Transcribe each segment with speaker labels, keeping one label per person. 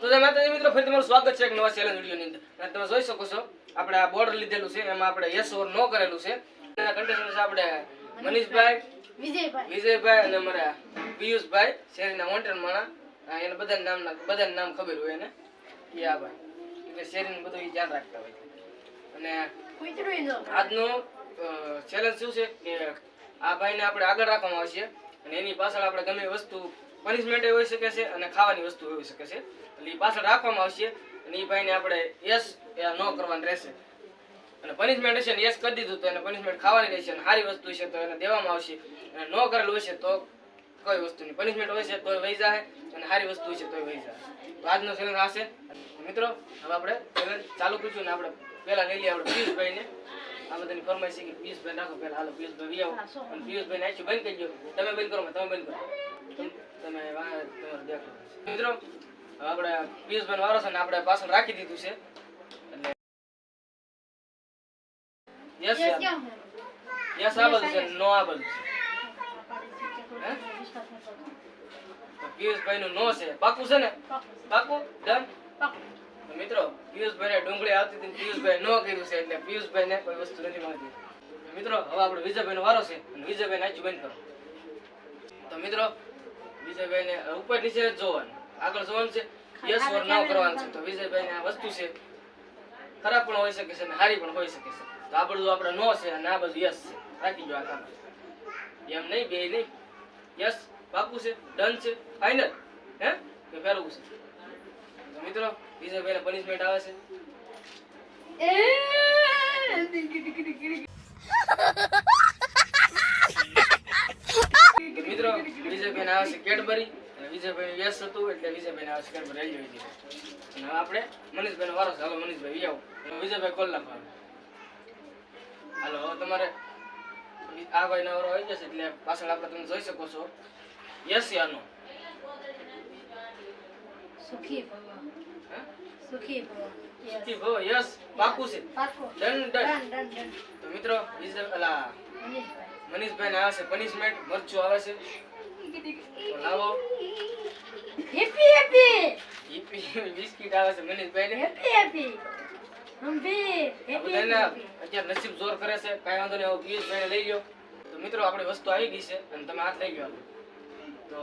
Speaker 1: તો જય માતાજી મિત્રો ફરી તમારું સ્વાગત છે એક નવા ચેલેન્જ વિડીયોની અંદર. અને તમે જોઈ શકો છો આપણે આ બોર્ડર લીધેલું છે એમાં આપણે યસ ઓર નો કરેલું છે. એના contestant છે આપણે મનીષભાઈ
Speaker 2: વિજયભાઈ.
Speaker 1: વિજયભાઈ અને અમારા પિયુષભાઈ શેરીના વોન્ટેડ માણા એને બધા નામ બધા નામ ખબર હોય એને. એ આ ભાઈ. એટલે શેરીને બધું એ ધ્યાન રાખતા હોય. અને આજનો ચેલેન્જ શું છે કે આ ભાઈને આપણે આગળ રાખવામાં આવશે. અને એની પાછળ આપણે ગમે વસ્તુ પનિશમેન્ટ હોઈ શકે છે અને ખાવાની વસ્તુ હોઈ શકે છે. એટલે એ પાછળ રાખવામાં આવશે અને એ ભાઈને આપણે યસ ન કરવાનું રહેશે. અને પનિશમેન્ટ હશે ને યસ કરી દીધું તો એને પનિશમેન્ટ ખાવાની રહેશે અને સારી વસ્તુ છે તો એને દેવામાં આવશે. અને ન કરેલું હશે તો કોઈ વસ્તુની પનિશમેન્ટ હોય છે તોય વહી જાય અને સારી વસ્તુ છે તોય વહી જાય તો આજનો ચેલેન્જ આ છે મિત્રો હવે આપણે ચેલેન્જ ચાલુ કરીશું ને આપણે પહેલાં લઈ લઈએ આપણે પિયુષભાઈને. આ બધાની ફરમાઈશ છે કે પિયુષભાઈ નાખો પહેલાં. હાલો પિયુષભાઈ આવો. અને પિયુષભાઈ નાખ્યું બંધ કરી દો તમે બંધ કરો તમે બંધ કરો. તમે તમારે દેખો મિત્રો આપણે પિયુષભાઈ વારો ને આપણે પાછળ રાખી દીધું છે. એટલે યસ
Speaker 2: યસ
Speaker 1: આ બધું છે નો આ બધું છે. પિયુષભાઈ નું નો છે. પાકું છે ને? પાકું. ડન? તો મિત્રો પિયુષભાઈને ડુંગળી આવતી હતી પિયુષભાઈ નો કર્યું છે એટલે પિયુષભાઈ ને કોઈ વસ્તુ નથી મળતી. મિત્રો હવે આપણે વિજયભાઈ નો વારો છે અને વિજયભાઈ નાચું બંધ કરો. તો મિત્રો વિજયભાઈ ને ઉપર નીચે જ જોવાનું. આગળ જોવાનું છે. યસ ઓર ના કરવાનું છે. તો વિજયભાઈ આ વસ્તુ છે. ખરાબ પણ હોઈ શકે છે અને સારી પણ હોઈ શકે છે. તો આ બધું આપણે નો છે અને આ બધું યસ છે. રાખી જો આ કામ. એમ નહીં બે નહીં. યસ પાકું છે. ડન છે. ફાઇનલ હે? કે ફેરવું છે. તો મિત્રો વિજયભાઈને પનિશમેન્ટ આવે છે. મિત્રો વિજયભાઈને આવે છે કેડબરી અને વિજયભાઈ વ્યસ્ત હતું એટલે વિજયભાઈને આવે છે પર લેવી દીધી અને આપણે મનીષભાઈનો વારો હાલો મનીષભાઈ આવો. વિજયભાઈ કોલ નાખવાનું. હાલો તમારે આ ભાઈ નવરો આવી જશે એટલે પાછળ આપણે તમે જોઈ શકો છો. યસ યાનો
Speaker 2: સુખી ભવા. સુખી ભવા. યસ
Speaker 1: ઠીક યસ. પાકું છે. ડન તો મિત્રો વિજય અલા
Speaker 2: મનીષભાઈ.
Speaker 1: મનીષભાઈ ને આવે છે પનિશમેન્ટ મરચું આવે છે. તો
Speaker 2: હેપી હેપી
Speaker 1: બિસ્કિટ આવે છે મનીષભાઈ ને
Speaker 2: હેપી હેપી હમ હેપી
Speaker 1: અત્યારે નસીબ જોર કરે છે કાંઈ વાંધો નહીં હવે લઈ લ્યો. તો મિત્રો આપણી વસ્તુ આવી ગઈ છે અને તમે હાથ લઈ ગયો તો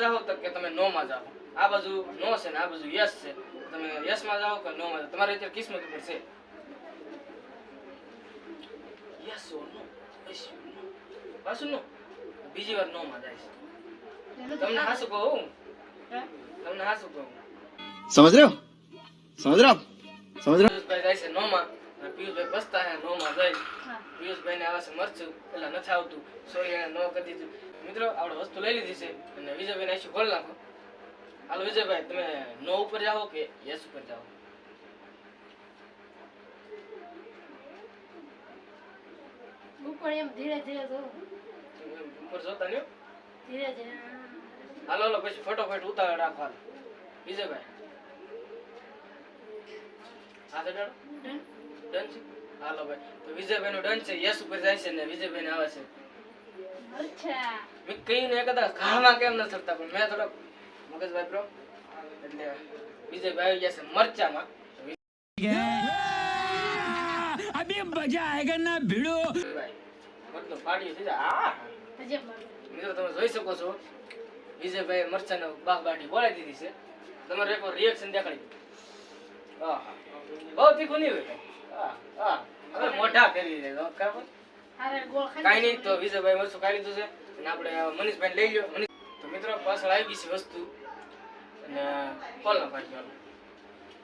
Speaker 1: જાઓ તો કે તમે નો માં જાઓ. આ બાજુ નો છે ને આ બાજુ યસ છે. તમે યસમાં જાઓ કે નોમાં જાઓ? તમારે અત્યારે કિસ્મત ઉપર છે. Yes or no yes no પાછું નો. બીજી વાર નો મનાય તમને હાસુ કહું તમને હાસુ કહું
Speaker 3: સમજ રહ્યો? સમજ રહ્યો? સમજ રહ્યો?
Speaker 1: પિયુષભાઈ જાય છે નોમાં પિયુષભાઈ પસતા હે નોમાં જાય.
Speaker 2: પિયુષભાઈ
Speaker 1: ને આવા છે મરચું. પેલા નથી આવતું. સોરી એને નો કરી દીધું. મિત્રો આપણે વસ્તુ લઈ લીધી છે. અને વિજયભાઈ નાખી ખોલ નાખો. હાલો વિજયભાઈ તમે નો ઉપર જાઓ કે યસ ઉપર જાઓ?
Speaker 2: ઉપર એમ ધીરે ધીરે
Speaker 1: જવું પછી ફટોફટ ઉતાર રાખો હાલ. ભાઈ. વિજયભાઈ નો ડન છે. યસ જાય છે ને વિજયભાઈ ને આવે છે. મેં કહ્યું ને વિજયભાઈ આવી ગયા છે
Speaker 4: અભી મજા આયેગા ભાઈ
Speaker 1: વિજયભાઈ પાડ્યું છે આ મિત્રો તમે જોઈ શકો છો વિજયભાઈ મરચાનો બાહ બાટી બોલાવી દીધી છે. તમારે એક રિએક્શન દેખાડી. બહુ તીખું નહીં હોય. હા. હવે મોઢા ફેરવી દે કાંઈ નહીં તો વિજયભાઈ મરચું કાઢી લીધું છે. અને આપણે મનીષભાઈ લઈ લ્યો. તો મિત્રો પાછળ આવી ગઈ છે વસ્તુ. અને કોલ ના પાડી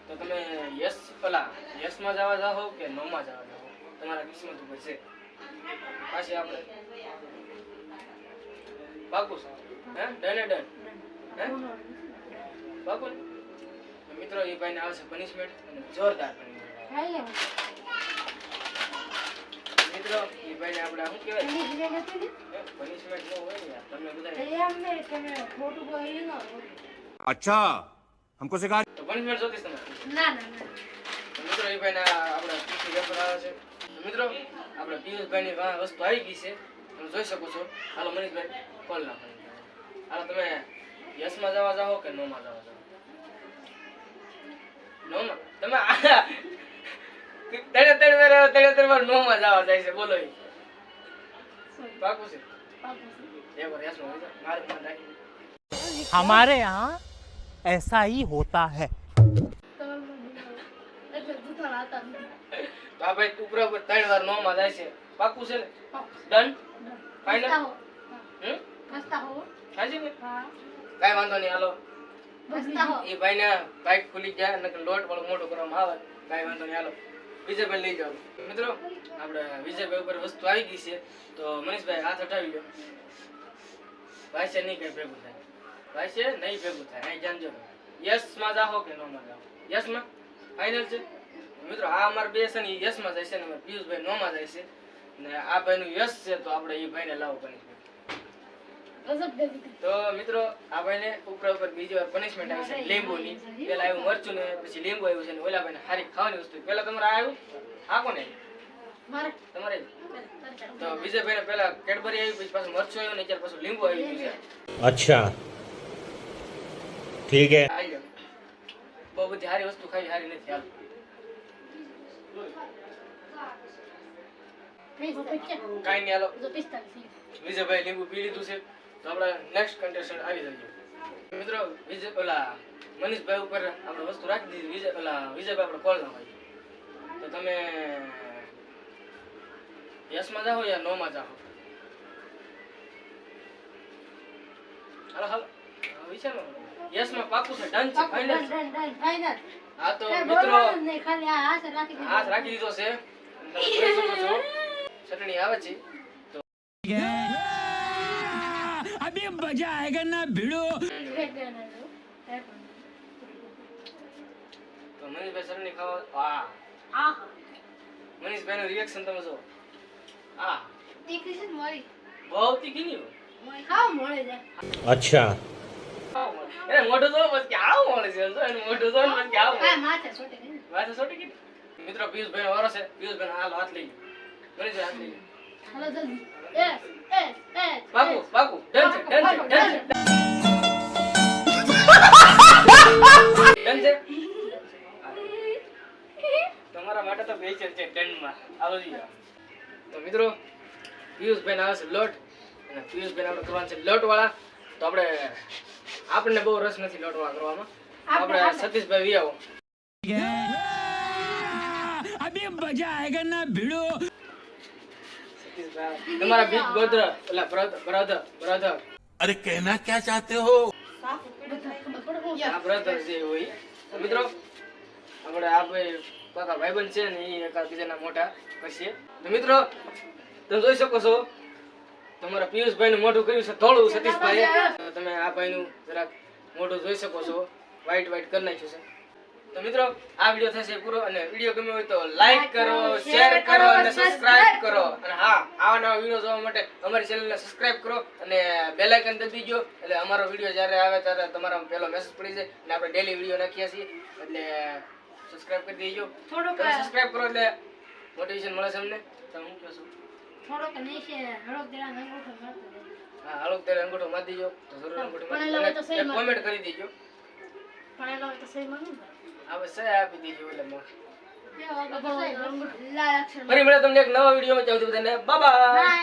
Speaker 1: તો તમે યસ પેલા યસમાં જવા જાઓ કે નોમાં જવા જાઓ? તમારા કિસ્મત ઉપર છે. પાછી આપણે પાકું છે હે ડન એ ડન હે પાકું ને? તો મિત્રો એ ભાઈને આવે છે પનિશમેન્ટ અને જોરદાર પનિશમેન્ટ
Speaker 2: ખાઈ લે
Speaker 1: મિત્રો એ ભાઈને આપણે શું કહેવાય
Speaker 2: એની ધીરે નથી ને
Speaker 1: પનિશમેન્ટ ન હોય ને યાર તમને બધા
Speaker 2: એ એમ ને તમે ખોટું બોલી ન
Speaker 4: अच्छा हमको सिखा
Speaker 1: તો પનિશમેન્ટ જોતીશ તમે
Speaker 2: ના ના ના
Speaker 1: તો મિત્રો એ ભાઈને આ આપણે પીસી વેપર આવે છે તો મિત્રો આપણે પિયુષભાઈની વાહ વસ્તુ આવી ગઈ છે તમે જોઈ શકો છો હાલો મનીષભાઈ કોલ નાખો હાલો તમે યસમાં જવા જાઓ કે નોમાં જવા જાઓ નોમાં તમે આ- ત્રણે ત્રણ વાર આવે, ત્રણે ત્રણ વાર નોમાં જ આવવા જાય છે બોલો ઈ. પાકું છે એક વાર યસમાં હોય તો મારે મન રાખી
Speaker 5: हमारे यहाँ ऐसा ही होता है
Speaker 1: તો આ ભાઈ ઉપર ઉપર ત્રણ વાર નોમાં જાય છે. પાકું છે ને? ડન
Speaker 2: ફાઈનલ
Speaker 1: હમ?
Speaker 2: હસતા હો.
Speaker 1: સાચી ને
Speaker 2: હા.
Speaker 1: કાંઈ વાંધો નહીં હાલો. એ ભાઈને બાઇક ખુલી ગયા નકર લોટ વાળો મોટો કરવામાં આવે. કાઈ વાંધો નહીં હાલો. વિજયભાઈ લઈ જાઓ. મિત્રો આપણે વિજયભાઈ ઉપર વસ્તુ આવી ગઈ છે તો મનીષભાઈ હાથ હટાવી લો. ભાઈ છે નહીં કઈ ભેગું થાય. ભાઈ છે નહીં ભેગું થાય. અહીં જાણજો યસમાં જાહો કે નો માં જાઓ યસમાં? ફાઇનલ છે? મિત્રો આ અમાર બે છે ને યશમાં જાય છે ને પિયુષભાઈ નોમાં જાય છે. ને આ ભાઈ નું યશ છે તો આપણે એ ભાઈને લાવવું પનિશમેન્ટ તો મિત્રો આ ભાઈને ઉપર ઉપર બીજી વાર પનિશમેન્ટ આવી છે લીંબુની. પેલા આવ્યું મરચું ને પછી લીંબુ આવ્યું છે ને ઓલા ભાઈને હારી ખાવાની વસ્તુ. પેલા તમારે આવ્યું? આ કોને તમારે તો બીજા ભાઈને પેલા કેડબરી આવ્યું પછી પાછું મરચું આવ્યું ને ત્યારે પાછું લીંબુ આવ્યું છે.
Speaker 4: અચ્છા.
Speaker 1: ઠીક હે. બહુ બધી હારી વસ્તુ ખાવી હારી નથી હાલ કાંઈ નહીં હાલો. વિજયભાઈ લીંબુ પી લીધું છે. તો આપણે નેક્સ્ટ કન્ટેસ્ટન્ટ આવી જઈએ મિત્રો વિજય ઓલા મનીષભાઈ ઉપર આપણે વસ્તુ રાખી દીધી. વિજય ઓલા વિજયભાઈ આપણે કોલ ના હોય તો તમે યસમાં જાઓ યા નોમાં જાઓ? હાલો હાલો. વિચારો. યસમાં પાકું છે. ડન છે.
Speaker 2: Final final.
Speaker 1: હા તો મિત્રો
Speaker 2: ખાલી હાથ રાખી
Speaker 1: રિએક્શન તમે જો આ. તીખી અચ્છા. એને મોઢું જો બસ આવું મળે છે જો એનું મોઢું આવું
Speaker 2: માથે છોટી ગઈ
Speaker 1: મિત્રો વારો છે. પિયુષભાઈ હાલ હાથ લઈ મનીષભાઈ હાથ લઈ
Speaker 2: હાલો જલ્દી. એસ, એસ, એસ,
Speaker 1: બાપુ
Speaker 2: એસ.
Speaker 1: ડન છે ડન છે ડન છે. ડન છે? તમારા માટે તો બેચર છે ટેનમાં આવો જી તો મિત્રો પિયુષભાઈ આવે છે લોટ અને પિયુષભાઈ આપણે કરવાનું છે લોટ વાળા તો આપણે આપણને બહુ રસ નથી લોટવા કરવામાં.
Speaker 2: આપણે
Speaker 1: સતીશભાઈ
Speaker 4: વિયાવો. અભી મજા આયેગા ના
Speaker 1: ભીડો. તમારા બિગ બ્રધર એટલે બ્રધર બ્રધર
Speaker 3: અરે
Speaker 2: કહેના ક્યા ચાહતે હો?
Speaker 1: બ્રધર જે હોય મિત્રો આપણે આ ભાઈ કાકા ભાઈબંધ છે ને એ એકાદ એકાબીજાના મોટા કશીએ તો મિત્રો તમે જોઈ શકો છો તમારા પિયુષભાઈ નું મોઢું કર્યું છે થોડું સતીશભાઈ તમે આ ભાઈનું જરાક મોઢું જોઈ શકો છો. વ્હાઈટ વ્હાઈટ કરી નાખ્યું છે. તો મિત્રો આ વીડિયો થશે પૂરો અને વીડિયો ગમ્યો હોય તો લાઈક કરો શેર કરો અને સબસ્ક્રાઇબ કરો. અને હા આવા નવા વીડિયો જોવા માટે અમારી ચેનલને સબસ્ક્રાઇબ કરો અને બેલ આઇકન દબાવી દીજો એટલે અમારો વીડિયો જ્યારે આવે ત્યારે તમારા પહેલો મેસેજ પડી જાય અને આપણે ડેલી વીડિયો નાખીએ છીએ. એટલે સબસ્ક્રાઇબ કરી દેજો. થોડું સબસ્ક્રાઇબ કરો એટલે મોટિવેશન મળે છે અમને. તમે હું કહો છો
Speaker 2: થોડોક નીચે હળોક દેડા અંગૂઠો મારતો.
Speaker 1: હા હાલો ત્યારે અંગૂઠો મારી દેજો તો જરૂર અંગૂઠો
Speaker 2: પણ
Speaker 1: મારી. કોમેન્ટ કરી દેજો
Speaker 2: પણ એનો તો સહી માંગુ.
Speaker 1: હવે સહી આપી દેજો એટલે
Speaker 2: અક્ષરમાં.
Speaker 1: ફરી મળે તમને એક નવા વિડીયોમાં ચાલતું બધાને બાય બાય.